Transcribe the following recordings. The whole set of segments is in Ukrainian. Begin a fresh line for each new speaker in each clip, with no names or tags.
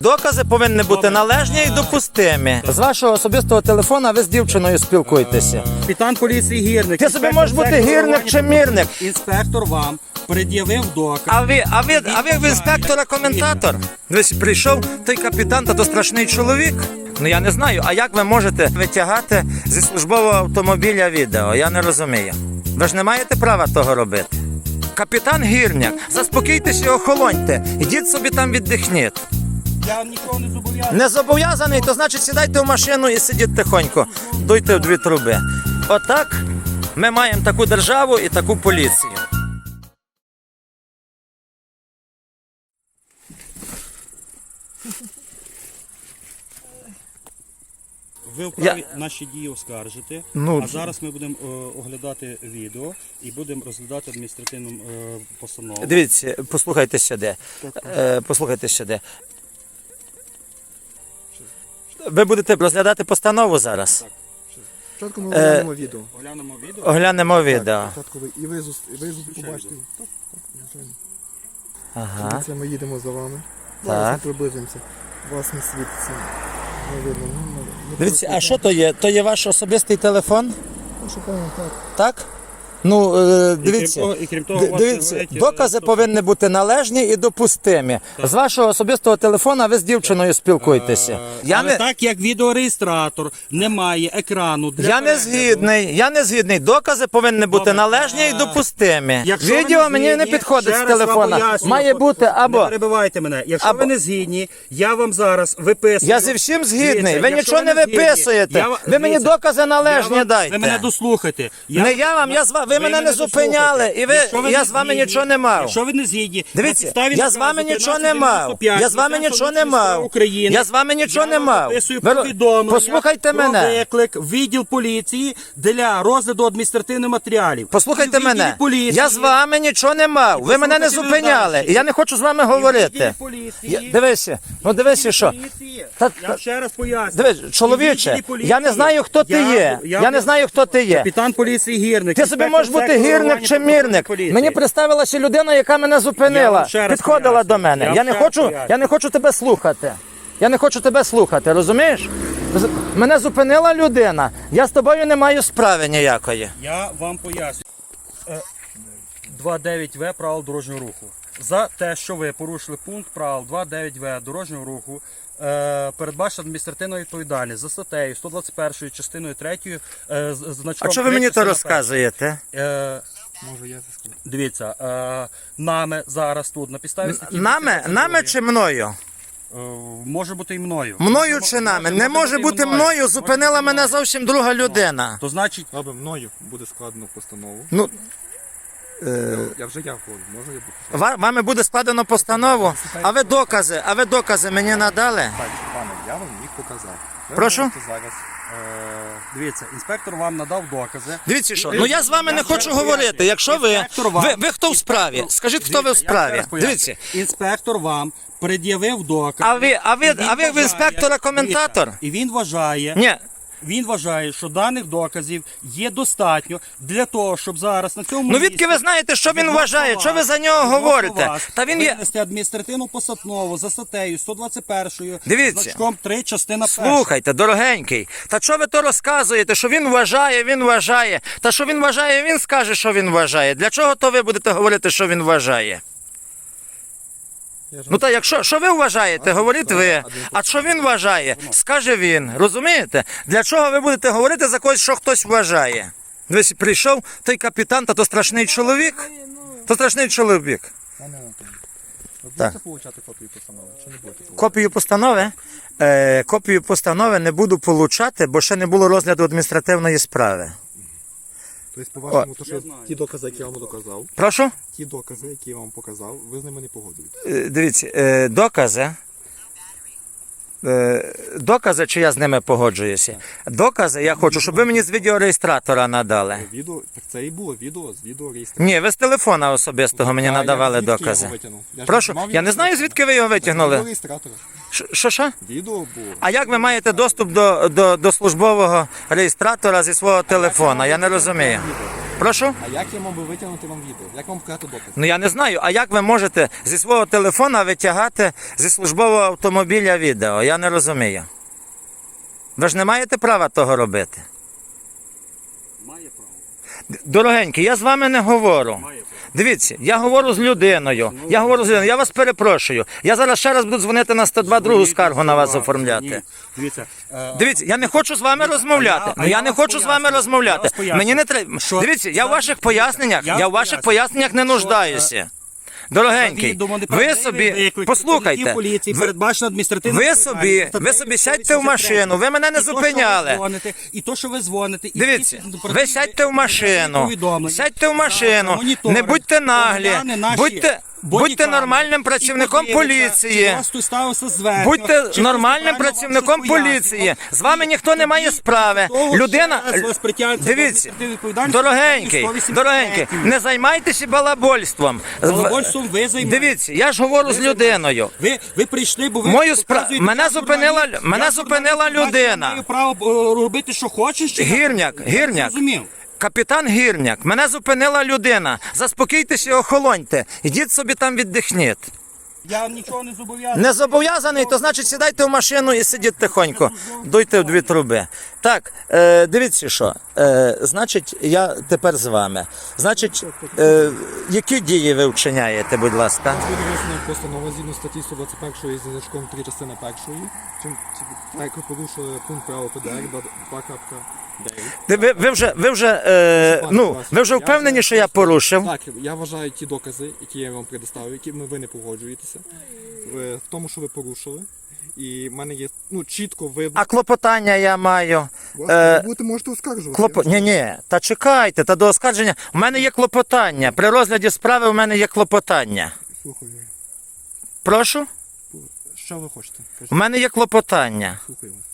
Докази повинні бути належні і допустимі. З вашого особистого телефона ви з дівчиною спілкуєтеся.
Капітан поліції гірник.
Ти собі можеш бути гірник чи мірник.
Інспектор вам пред'явив доказ.
А ви, а ви, а ви в інспектора коментатор? Дивись, прийшов той капітан, та то страшний чоловік. Ну я не знаю, а як ви можете витягати зі службового автомобіля відео? Я не розумію. Ви ж не маєте права того робити. Капітан гірняк, заспокійтеся і охолоньте. Ідіть собі там віддихніть.
Я нікого не зобов'язаний.
Не зобов'язаний, то значить сідайте в машину і сидіть тихонько, дуйте в дві труби. Отак ми маємо таку державу і таку поліцію.
Ви вправі наші дії оскаржити.
Ну,
а зараз ми будемо е, оглядати відео і будемо розглядати адміністративну е, постанову.
Дивіться, послухайте сюди. Е, послухайте сюди. Ви будете розглядати постанову зараз.
Спочатку ми
Е,
оглянемо відео.
Оглянемо відео.
Оглянемо відео.
Спочатку ви і ви, зус- і ви зус- побачите. Так, так, звичайно.
Ага.
Це ми їдемо за вами.
Так.
Зараз ми приблизимося. Вас не світиться. Не видно. Ну, не- не
Дивіться, а
просто
що то є? То є ваш особистий телефон?
так. Ну, шукаємо так.
Так? Ну, е, дивіться.
того- і крім того,
Д-
у вас
дивіться,
говорять, е,
докази
стоп.
повинні бути належні і допустимі. З вашого особистого телефона ви з дівчиною спілкуєтеся. Я
Але
не,
так як відеореєстратор не має екрану для
я не
перегляду,
згідний, я не згідний. Докази повинні бути
Добре.
належні і допустимі.
Якщо ви
Відео мені не
згідні,
підходить
ще
з
раз вам
телефона.
пояснюю,
Має бути
Не
або.
перебивайте мене. Якщо
Або-
ви не згідні, я вам зараз виписую.
Я зі всім згідний.
Дивіться,
Ви
якщо
нічого не
згідні,
виписуєте.
я ва-
Ви мені
дивіться,
докази належні
я вам-
дайте.
Ви мене дослухайте.
Не я вам, я з ва- ви мене не зупиняли, і ви-
Якщо
я
не
з вами
згідні,
нічого не мав.
Якщо ви не згідні,
Дивіться,
на підставі
я з вами нічого не мав.
1395
Я з вами нічого не мав.
України,
Я з вами нічого не мав.
виписую
Ви-
повідомлення
послухайте
про
мене.
виклик в відділ поліції для розгляду адміністративних матеріалів.
Послухайте
в відділі
мене.
поліції-
Я з вами нічого не мав. Ви мене не
послухайте мене
зупиняли.
далі.
І я не хочу з вами говорити.
відділі поліції-
Я- Дивися, ну дивися, що.
Поліції.
Та-
Я
та-
ще раз поясню.
Дивись, чоловіче,
відділі
я не знаю, хто ти
Я-
є. Я не знаю, хто ти є.
Капітан поліції гірник.
Ти собі
інспектор
можеш бути
сектору
гірник чи
патрульної
мірник.
поліції.
Мені представилася людина, яка мене
Я
зупинила,
вам ще раз
підходила
поясню.
до мене.
Я
Я
вам
не
ще раз
хочу,
поясню.
я не хочу тебе слухати. Я не хочу тебе слухати, розумієш? З- Мене зупинила людина. Я з тобою не маю справи ніякої.
Я вам поясню. Е, 2.9В правил дорожнього руху. За те, що ви порушили пункт правил 2.9В дорожнього руху, е, передбачена адміністративна відповідальність за статтею 121 частиною 3 е, з- значком
А що ви мені то розказуєте?
Е,
Може я це скажу.
Дивіться, е, нами зараз тут на підставі статті
Нами, нами чи мною?
е, може бути і мною.
Мною чи нами? Не може бути
мною.
мною, зупинила мене зовсім друга людина.
То значить,
Аби мною буде складено постанову.
Ну,
Я вже я говорю, може я буду.
ва- вами буде складено постанову, а ви докази, а ви докази мені надали?
Так, пане, я вам їх показав. Ви
Прошу?
можете зараз.
е, дивіться, інспектор вам надав докази.
Дивіться, що ну я з вами не хочу говорити. Якщо ви, ви, ви хто в справі? Скажіть, хто ви в справі? Дивіться.
Інспектор вам пред'явив доказ.
А ви, а ви, а ви в інспектора коментатор?
І він вважає,
Ні,
він вважає, що даних доказів є достатньо для того, щоб зараз на цьому
ну відки ви знаєте, що він вважає? Що ви за нього говорите? Та він є.
винести адміністративну постанову за статтею 121
Дивіться.
значком 3 частина 1.
Слухайте, дорогенький, та що ви то розказуєте, що він вважає, він вважає. Та що він вважає, він скаже, що він вважає. Для чого то ви будете говорити, що він вважає? Ну та якщо що ви вважаєте, говоріть ви. А що він вважає, скаже він. Розумієте? Для чого ви будете говорити за когось, що хтось вважає? Дивись, прийшов той капітан, та то страшний чоловік. То страшний чоловік.
Ви
Так.
будете получати копію постанови? Чи не будете получати?
Копію постанови. Е, копію постанови не буду получати, бо ще не було розгляду адміністративної справи.
Тобто, по вашому, то, що ті докази, які я вам доказав,
Прошу?
ті докази, які я вам показав, ви з ними не погодуєтесь.
Е, Дивіться, е, докази. Е, Докази, чи я з ними погоджуюся? Докази я хочу, щоб ви мені з відеореєстратора надали.
Відео, так це і було відео з відеореєстрації.
Ні, ви з телефона особистого мені надавали докази.
Я
Прошу, я не знаю, звідки ви його витягнули.
Відеореєстратора.
Що що?
Відео було.
А як ви маєте доступ до, до, до службового реєстратора зі свого телефона? Я не розумію. Прошу?
А як я мав би витягнути вам відео? Як вам показати доказ?
Ну я не знаю, а як ви можете зі свого телефона витягати зі службового автомобіля відео? Я не розумію. Ви ж не маєте права того робити.
Має право.
Дорогенький, я з вами не говорю.
Має право.
Дивіться, я говорю з людиною. Я говорю з людиною. Я вас перепрошую. Я зараз ще раз буду дзвонити на 102 другу скаргу на вас оформляти.
Дивіться, е,
Дивіться, я не хочу з вами розмовляти. Ну
я
не хочу з вами розмовляти. Мені не треба. Дивіться, я в ваших поясненнях,
Я
я в ваших поясненнях не нуждаюся. Дорогенький, ви собі послухайте.
передбачено адміністративне
ви собі- ви собі сядьте в машину, ви мене не зупиняли.
І то, що ви дзвоните, і
Дивіться, ви сядьте в машину, сядьте в машину, не будьте наглі, будьте, будьте нормальним працівником поліції. Будьте нормальним працівником поліції. З вами ніхто не має справи. Людина, дивіться, дорогенький, дорогенький, не займайтеся балабольством.
Балабольством ви займаєтесь.
Дивіться, я ж говорю з людиною.
Ви, ви прийшли, бо ви
Мою спра-
показуєте,
мене зупинила- мене зупинила людина.
Маю право е, робити, що хочеш.
Гірняк, гірняк. Капітан Гірняк, мене зупинила людина. Заспокійтеся, і охолоньте. Ідіть собі там віддихніть.
Я нічого не зобов'язаний.
Не зобов'язаний, то значить сідайте в машину і сидіть тихонько. Дуйте в дві труби. Так, е, дивіться що. Е, значить, я тепер з вами. Значить, е, які дії ви вчиняєте, будь ласка?
Буде висновок постанова згідно статті 121 зі значком 3 частина першої. Чим чи- так ви порушили пункт правил ПДР 2.9.
Ви, ви вже, ви вже, е, ну, ви вже впевнені, що я порушив?
Так, я вважаю ті докази, які я вам предоставив, якими ви не погоджуєтеся, в в тому, що ви порушили. І в мене є ну, чітко видно.
А клопотання я маю. Е,
ви можете оскаржувати.
Клоп... Ні, ні, та чекайте, та до оскарження. У мене є клопотання. При розгляді справи у мене є клопотання.
Слухаю.
Прошу?
Що ви хочете?
У мене є клопотання.
Слухаю вас.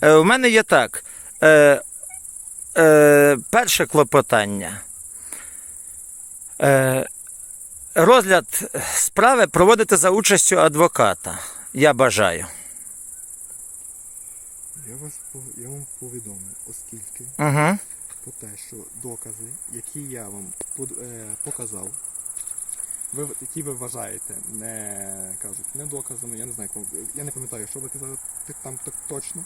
Е, у мене є так. Е, е, перше клопотання. Е, розгляд справи проводити за участю адвоката. Я бажаю.
Я вас я вам повідомив, оскільки
Угу.
про те, що докази, які я вам под- е, показав, ви, які ви вважаєте, не кажуть, не доказами, я не знаю, я не пам'ятаю, що ви казали там так точно.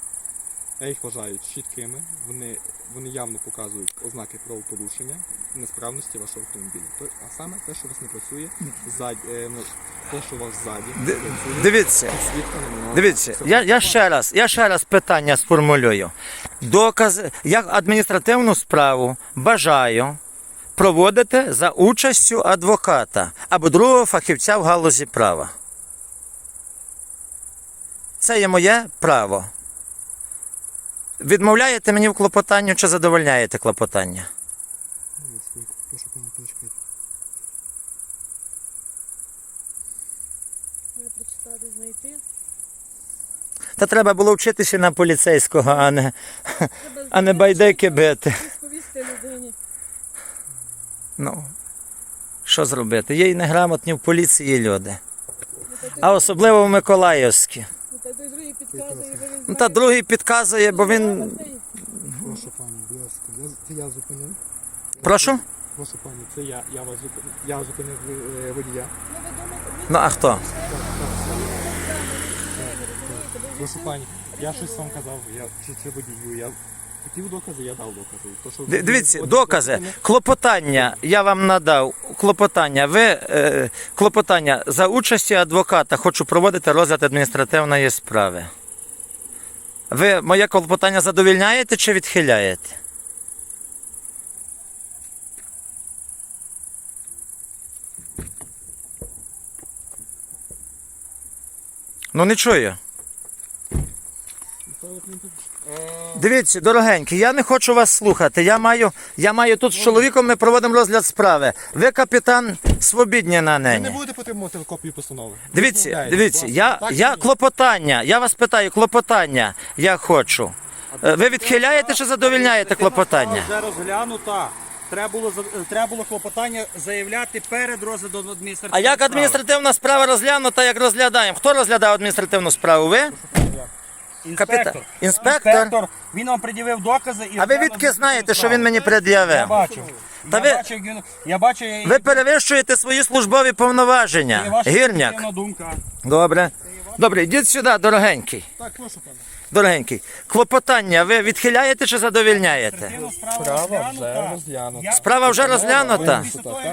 Я їх вважаю чіткими, вони, вони явно показують ознаки правопорушення, несправності вашого автомобіля. То, а саме те, що у вас не працює, ззаді, е, ну, те, що у вас ззаді, працює,
Дивіться.
не.
Дивіться,
Все
я, я ще раз, я ще раз питання сформулюю. Докази, як адміністративну справу бажаю проводити за участю адвоката або другого фахівця в галузі права. Це є моє право. Відмовляєте мені в клопотанню чи задовольняєте клопотання?
Знайти.
Та треба було вчитися на поліцейського, а не, а не байдики бити. Ну, що зробити? Є і неграмотні в поліції люди. А особливо в Миколаївській.
ну, та той другий підказує,
Ну та другий підказує, бо він.
Прошу пані, будь ласка, я, це я зупинив.
Прошу?
Прошу пані, це я, я вас зупинив. Я зупинив е, водія.
Ну а хто?
Прошу пані, я щось вам казав, я чи це водію, я хотів докази, я дав докази. То, що
Дивіться, докази. Клопотання я вам надав. Клопотання. Ви е, клопотання за участі адвоката хочу проводити розгляд адміністративної справи. Ви моє клопотання задовільняєте чи відхиляєте? Ну не чую. Дивіться, дорогенькі, я не хочу вас слухати. Я маю, я маю тут з чоловіком, ми проводимо розгляд справи. Ви капітан свобідні на неї.
Ви не будете потримувати копію постанови.
Дивіться, дивіться, я, я клопотання, я вас питаю, клопотання я хочу. Е, Ви відхиляєте чи задовільняєте клопотання?
Вже розглянута. Треба було, треба було клопотання заявляти перед розглядом
А як адміністративна справа розглянута, як розглядаємо? Хто розглядав адміністративну справу? Ви?
Інспектор.
Інспектор?
Він вам пред'явив докази і
А ви відки знаєте, що він мені
Я
пред'явив?
бачив.
Та
я
ви-
бачив, як він. Я бачу, я...
Ви перевищуєте свої службові повноваження. Гірняк.
думка.
Добре. Добре, йдіть сюди, дорогенький.
Так, прошу пане.
Дорогенький. Клопотання ви відхиляєте чи задовільняєте?
Справа
вже розглянута.
Справа вже розглянута.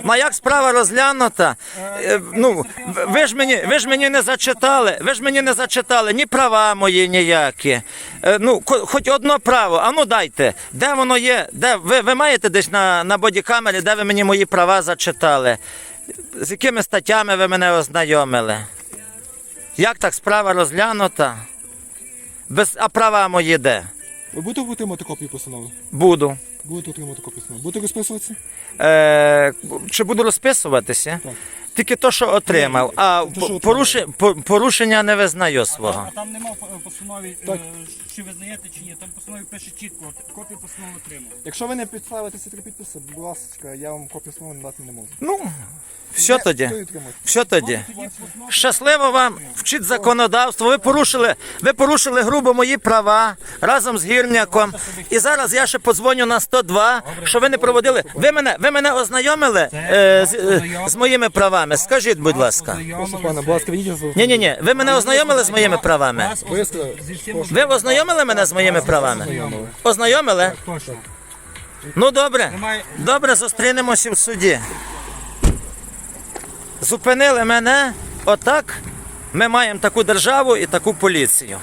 Ну а як справа розглянута? Е, Ну, ви ж мені, ви ж мені не зачитали, ви ж мені не зачитали ні права мої ніякі. Е, Ну, ко- хоч одно право, а ну дайте. Де воно є? Де ви, ви маєте десь на, на бодікамері, де ви мені мої права зачитали? З якими статтями ви мене ознайомили? Як так справа розглянута? Без, а права мої де?
Ви будете отримати копію постанови?
Буду.
Будете отримати копію постанови. Будете розписуватися?
Е, чи буду розписуватися?
Так.
Тільки то, що отримав. А
То, що
поруши, по- порушення не визнаю свого.
а там нема в постанові,
Так.
е, чи ви знаєте, чи ні. Там в постанові пише чітко, от, копію постанови отримав.
Якщо ви не підставите ці три підписи, будь ласка, я вам копію постанови надати не можу.
Ну, все тоді. Все тоді. Щасливо вам, вчіть законодавство. Ви порушили, ви порушили грубо мої права разом з гірняком. І зараз я ще подзвоню на 102, що ви не проводили. Ви мене, ви мене ознайомили е, з, е, з моїми правами. Скажіть, будь ласка. Ні, ні, ні. Ви мене ознайомили з моїми правами.
Ви
ознайомили мене з моїми правами? Ознайомили? Ну добре. Добре, зустрінемося в суді. Зупинили мене. Отак. Ми маємо таку державу і таку поліцію.